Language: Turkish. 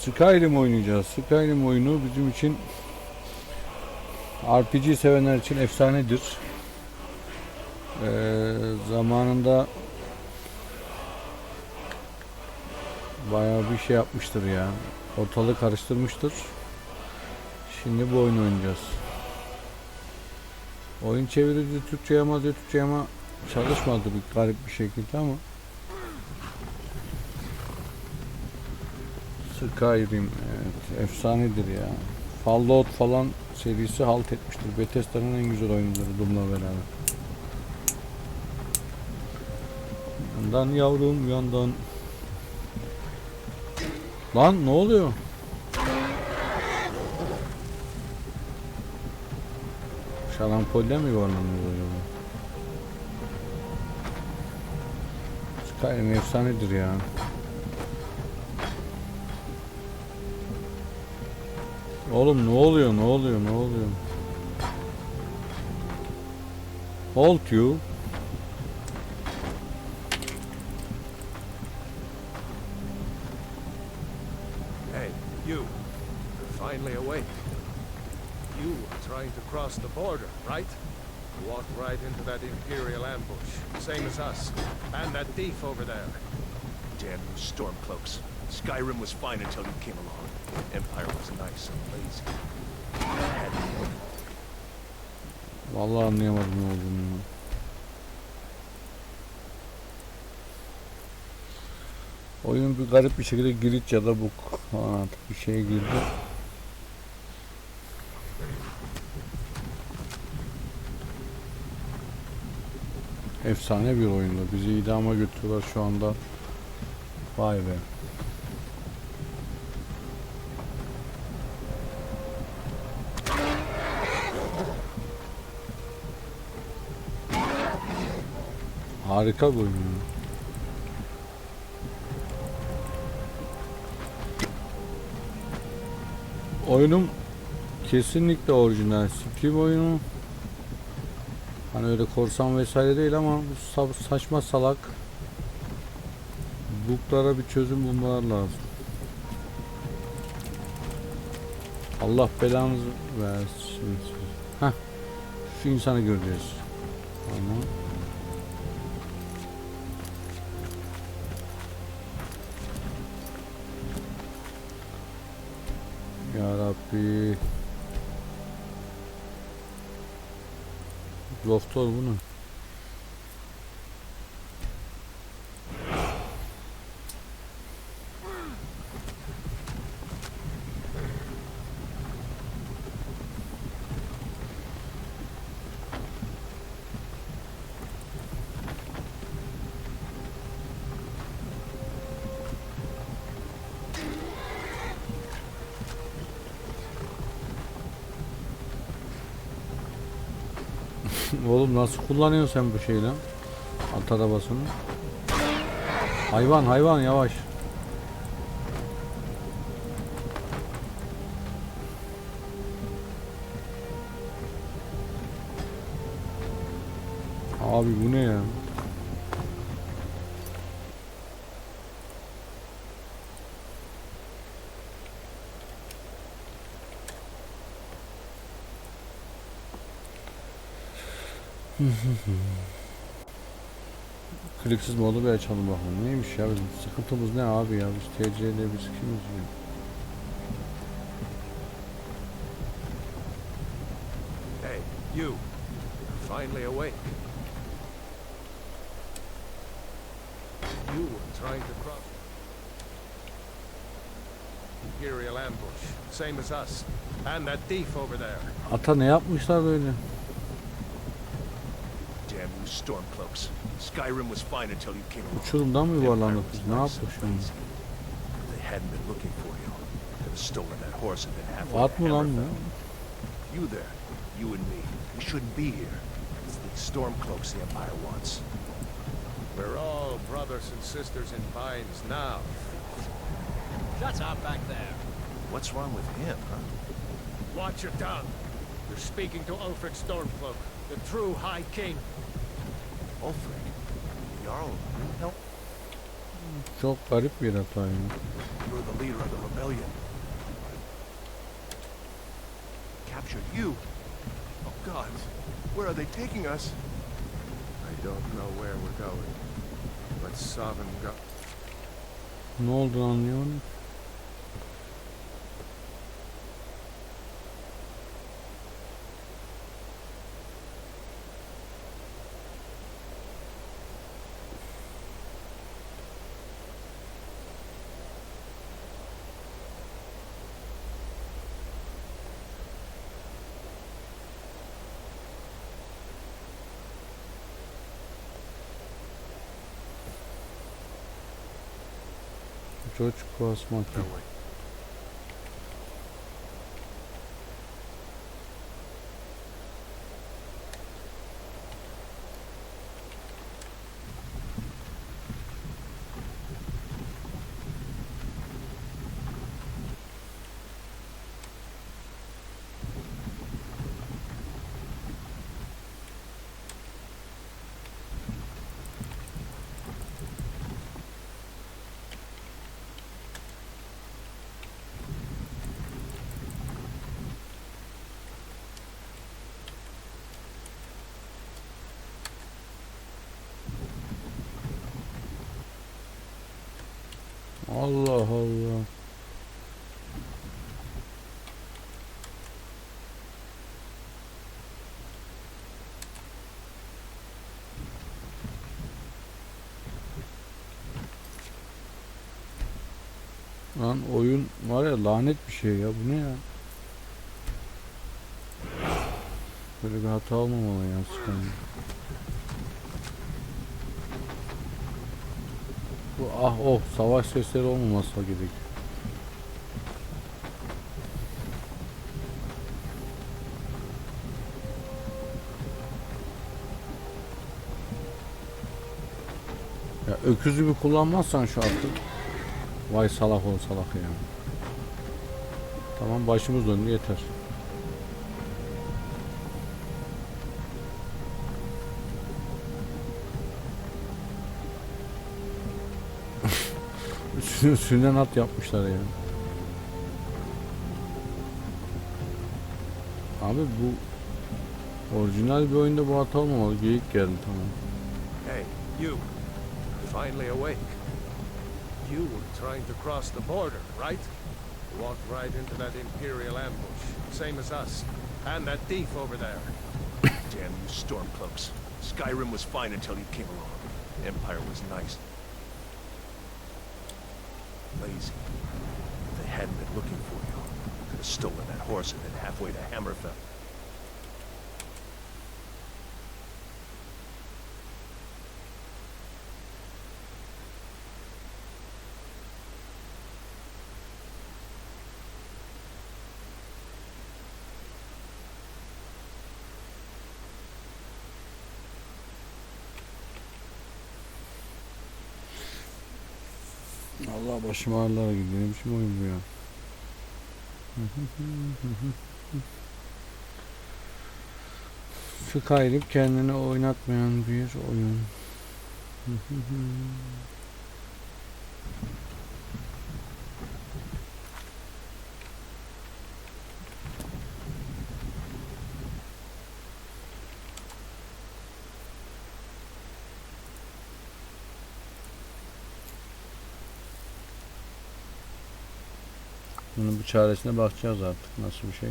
Skyrim oynayacağız. Skyrim oyunu bizim için RPG sevenler için efsanedir. Ee, zamanında bayağı bir şey yapmıştır ya. Ortalığı karıştırmıştır. Şimdi bu oyunu oynayacağız. Oyun çevirici Türkçe ama Türkçe ama çalışmadı bir garip bir şekilde ama Skyrim evet efsanedir ya. Fallout falan serisi halt etmiştir. Bethesda'nın en güzel oyunları Doom'la beraber. Yandan yavrum yandan. Lan ne oluyor? Şalampolle mi yuvarlanıyor acaba? Skyrim efsanedir ya. Oğlum ne oluyor ne oluyor ne oluyor? Halt you. Hey, you. You're finally awake. You are trying to cross the border, right? You right into that Imperial ambush, same as us. And that thief over there. Damn you stormcloaks. Skyrim was fine until you came along. Empire was nice and lazy. Vallahi anlayamadım ne olduğunu. Oyun bir garip bir şekilde giriş ya da bu artık bir şeye girdi. Efsane bir oyundu. Bizi idama götürüyorlar şu anda. Vay be. Harika bir oyun. Oyunum kesinlikle orijinal. Steam oyunu. Hani öyle korsan vesaire değil ama saçma salak buglara bir çözüm bulmalar lazım. Allah belanızı versin. Heh. Şu insanı göreceğiz. Tamam. Ya Rabbi. Doktor bunu. Oğlum nasıl kullanıyorsun sen bu şeyi lan? At arabasını. Hayvan hayvan yavaş. Abi bu ne ya? Kliksiz modu bir açalım bakalım. Neymiş ya bizim sıkıntımız ne abi ya? Biz TC'de biz kimiz ya? Hey, you. Finally awake. You were trying to cross Imperial ambush, same as us. And that thief over there. Ata ne yapmışlar böyle? Damn stormcloaks. Skyrim was fine until you came along. Uçurumdan mı Empire yuvarlandık was biz? Ne nice yaptık şimdi? they hadn't been looking for you, could have stolen that horse and been halfway At to mı lan bu? You there, you and me, we shouldn't be here. It's the stormcloaks the Empire wants. We're all brothers and sisters in binds now. Shut up back there. What's wrong with him, huh? Watch your tongue. You're speaking to Ulfric Stormcloak, the true High King. Çok garip bir hata ya. Remember the leader of the rebellion? Captured you? Oh God, where are they taking us? I don't know where we're going. But Savin got... Ne olduğunu anlıyorum. George Cross Monkey. Lan oyun var ya lanet bir şey ya bu ne ya? Böyle bir hata olmamalı ya Skyrim. Bu ah oh savaş sesleri olmaması gerek. Ya öküz gibi kullanmazsan şu atı. Vay salak ol salak ya. Tamam başımız döndü yeter. Üstünden at yapmışlar ya. Abi bu orijinal bir oyunda bu hata olmamalı. Geyik geldi tamam. Hey, you. Finally awake. You were trying to cross the border, right? Walked right into that Imperial ambush. Same as us. And that thief over there. Damn you Stormcloaks. Skyrim was fine until you came along. The Empire was nice. Lazy. If they hadn't been looking for you, could have stolen that horse and been halfway to Hammerfell. Allah başım ağrılara gidiyor. Ne biçim oyun bu ya? Skyrim kendini oynatmayan bir oyun. Bunun bir çaresine bakacağız artık nasıl bir şey.